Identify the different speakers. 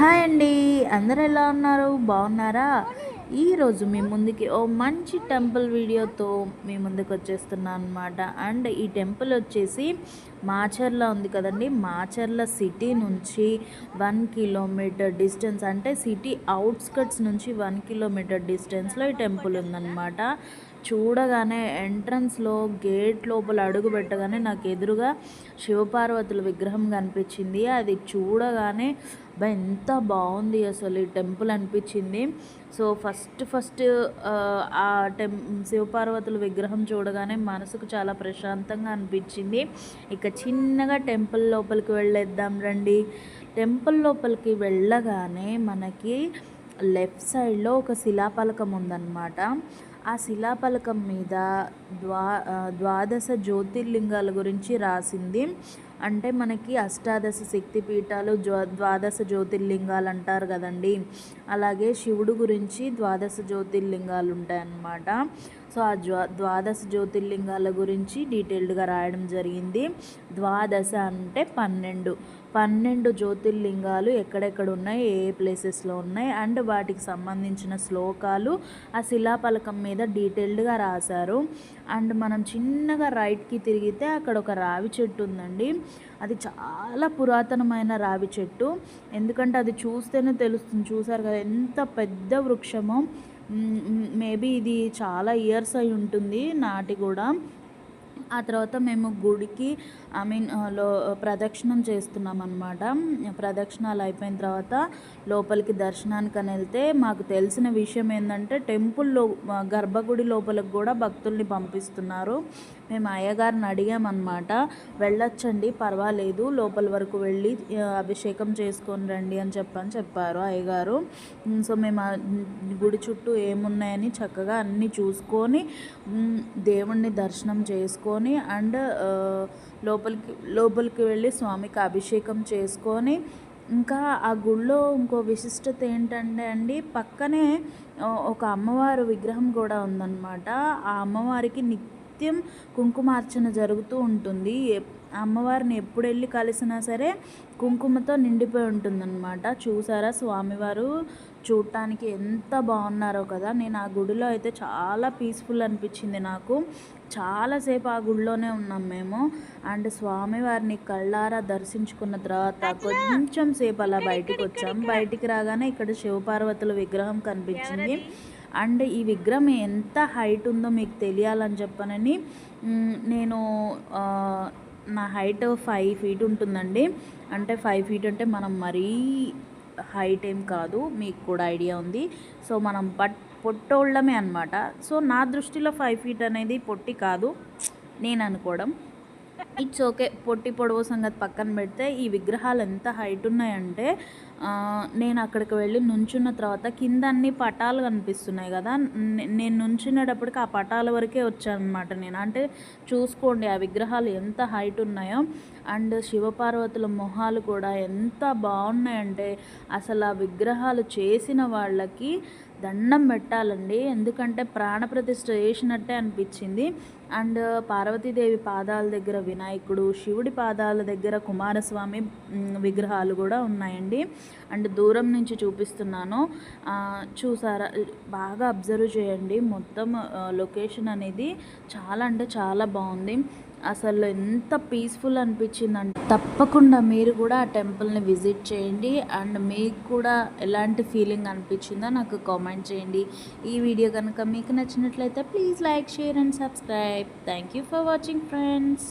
Speaker 1: Hi అండి. అందరు ఎలా ఉన్నారు? బాగున్నారా? ఈరోజు మీ ముందుకి ఓ మంచి టెంపుల్ వీడియోతో మీ ముందుకు వచ్చేస్తున్నాను అనమాట అండ్ ఈ టెంపుల్ వచ్చేసి మాచర్ల ఉంది కదండి. మాచర్ల సిటీ నుంచి వన్ కిలోమీటర్ డిస్టెన్స్ అంటే సిటీ అవుట్స్కట్స్ నుంచి వన్ కిలోమీటర్ డిస్టెన్స్లో ఈ టెంపుల్ ఉందన్నమాట. చూడగానే ఎంట్రన్స్లో గేట్ లోపల అడుగు పెట్టగానే నాకు ఎదురుగా శివపార్వతుల విగ్రహం కనిపించింది. అది చూడగానే ఎంత బాగుంది అసలు ఈ టెంపుల్ అనిపించింది. సో ఫస్ట్ ఫస్ట్ ఆ టెం శివపార్వతుల విగ్రహం చూడగానే మనసుకు చాలా ప్రశాంతంగా అనిపించింది. ఇక చిన్నగా టెంపుల్ లోపలికి వెళ్ళేద్దాం రండి. టెంపుల్ లోపలికి వెళ్ళగానే మనకి లెఫ్ట్ సైడ్లో ఒక శిలాపలకం ఉందన్నమాట. ఆ శిలాపలకం మీద ద్వా ద్వాదశ జ్యోతిర్లింగాల గురించి రాసింది. అంటే మనకి అష్టాదశ శక్తిపీఠాలు జ్వా ద్వాదశ జ్యోతిర్లింగాలు అంటారు కదండి. అలాగే శివుడు గురించి ద్వాదశ జ్యోతిర్లింగాలు ఉంటాయన్నమాట. సో ఆ జ్వా ద్వాదశ జ్యోతిర్లింగాల గురించి డీటెయిల్డ్గా రాయడం జరిగింది. ద్వాదశ అంటే పన్నెండు. పన్నెండు జ్యోతిర్లింగాలు ఎక్కడెక్కడ ఉన్నాయి ఏ ఏ ప్లేసెస్లో ఉన్నాయి అండ్ వాటికి సంబంధించిన శ్లోకాలు ఆ శిలాఫలకం మీద డీటెయిల్డ్గా రాశారు. అండ్ మనం చిన్నగా రైట్కి తిరిగితే అక్కడ ఒక రావి చెట్టు ఉందండి. అది చాలా పురాతనమైన రావి చెట్టు. ఎందుకంటే అది చూస్తేనే తెలుస్తుంది. చూసారు కదా ఎంత పెద్ద వృక్షమో. మేబీ ఇది చాలా ఇయర్స్ అయి ఉంటుంది నాటి కూడా. ఆ తర్వాత మేము గుడికి ఐ మీన్లో ప్రదక్షిణం చేస్తున్నాం అనమాట ప్రదక్షిణాలు అయిపోయిన తర్వాత లోపలికి దర్శనానికి అని వెళ్తే మాకు తెలిసిన విషయం ఏంటంటే టెంపుల్లో గర్భగుడి లోపలికి కూడా భక్తుల్ని పంపిస్తున్నారు. మేము అయ్యగారిని అడిగామన్నమాట వెళ్ళొచ్చండి పర్వాలేదు లోపల వరకు వెళ్ళి అభిషేకం చేసుకొని రండి అని చెప్పని చెప్పారు అయ్యగారు. సో మేము గుడి చుట్టూ ఏమున్నాయని చక్కగా అన్నీ చూసుకొని దేవుణ్ణి దర్శనం చేసుకొని చేసుకొని అండ్ లోపలికి లోపలికి వెళ్ళి స్వామికి అభిషేకం చేసుకొని ఇంకా ఆ గుళ్ళో ఇంకో విశిష్టత ఏంటంటే అండి పక్కనే ఒక అమ్మవారు విగ్రహం కూడా ఉందన్నమాట. ఆ అమ్మవారికి నిత్యం కుంకుమార్చన జరుగుతూ ఉంటుంది. అమ్మవారిని ఎప్పుడు వెళ్ళి కలిసినా సరే కుంకుమతో నిండిపోయి ఉంటుందన్నమాట. చూసారా స్వామివారు? చూడటానికి ఎంత బాగున్నారో కదా! నేను ఆ గుడిలో అయితే చాలా పీస్ఫుల్ అనిపించింది నాకు. చాలాసేపు ఆ గుడిలోనే ఉన్నాం మేము. అండ్ స్వామివారిని కళ్ళారా దర్శించుకున్న తర్వాత కొంచెం సేపు అలా బయటికి వచ్చాం. బయటికి రాగానే ఇక్కడ శివపార్వతుల విగ్రహం కనిపించింది. అండ్ ఈ విగ్రహం ఎంత హైట్ ఉందో మీకు తెలియాలని చెప్పనని నేను నా హైట్ ఫైవ్ ఫీట్ ఉంటుందండి. అంటే ఫైవ్ ఫీట్ అంటే మనం మరీ హైట్ ఏం కాదు మీకు కూడా ఐడియా ఉంది. సో మనం బట్ పొట్టోళ్ళమే అనమాట సో నా దృష్టిలో ఫైవ్ ఫీట్ అనేది పొట్టి కాదు నేను అనుకోవడం. ఇట్స్ ఓకే పొట్టి పొడవు సంగతి పక్కన పెడితే ఈ విగ్రహాలు ఎంత హైట్ ఉన్నాయంటే నేను అక్కడికి వెళ్ళి నుంచున్న తర్వాత కింద అన్ని పటాలు కనిపిస్తున్నాయి కదా. నేను నుంచునేటప్పటికి ఆ పటాల వరకే వచ్చానమాట నేను. అంటే చూసుకోండి ఆ విగ్రహాలు ఎంత హైట్ ఉన్నాయో. అండ్ శివపార్వతుల మొహాలు కూడా ఎంత బాగున్నాయంటే అసలు ఆ విగ్రహాలు చేసిన వాళ్ళకి దండం పెట్టాలండి. ఎందుకంటే ప్రాణప్రతిష్ఠ చేసినట్టే అనిపించింది. అండ్ పార్వతీదేవి పాదాల దగ్గర వినాయకుడు శివుడి పాదాల దగ్గర కుమారస్వామి విగ్రహాలు కూడా ఉన్నాయండి. అండ్ దూరం నుంచి చూపిస్తున్నాను. చూసారా? బాగా అబ్జర్వ్ చేయండి. మొత్తం లొకేషన్ అనేది చాలా అంటే చాలా బాగుంది. అసలు ఎంత పీస్ఫుల్ అనిపించిందంటే తప్పకుండా మీరు కూడా ఆ టెంపుల్ని విజిట్ చేయండి. అండ్ మీకు కూడా ఎలాంటి ఫీలింగ్ అనిపించిందో నాకు కామెంట్ చేయండి. ఈ వీడియో కనుక మీకు నచ్చినట్లయితే please like share and subscribe thank you for watching friends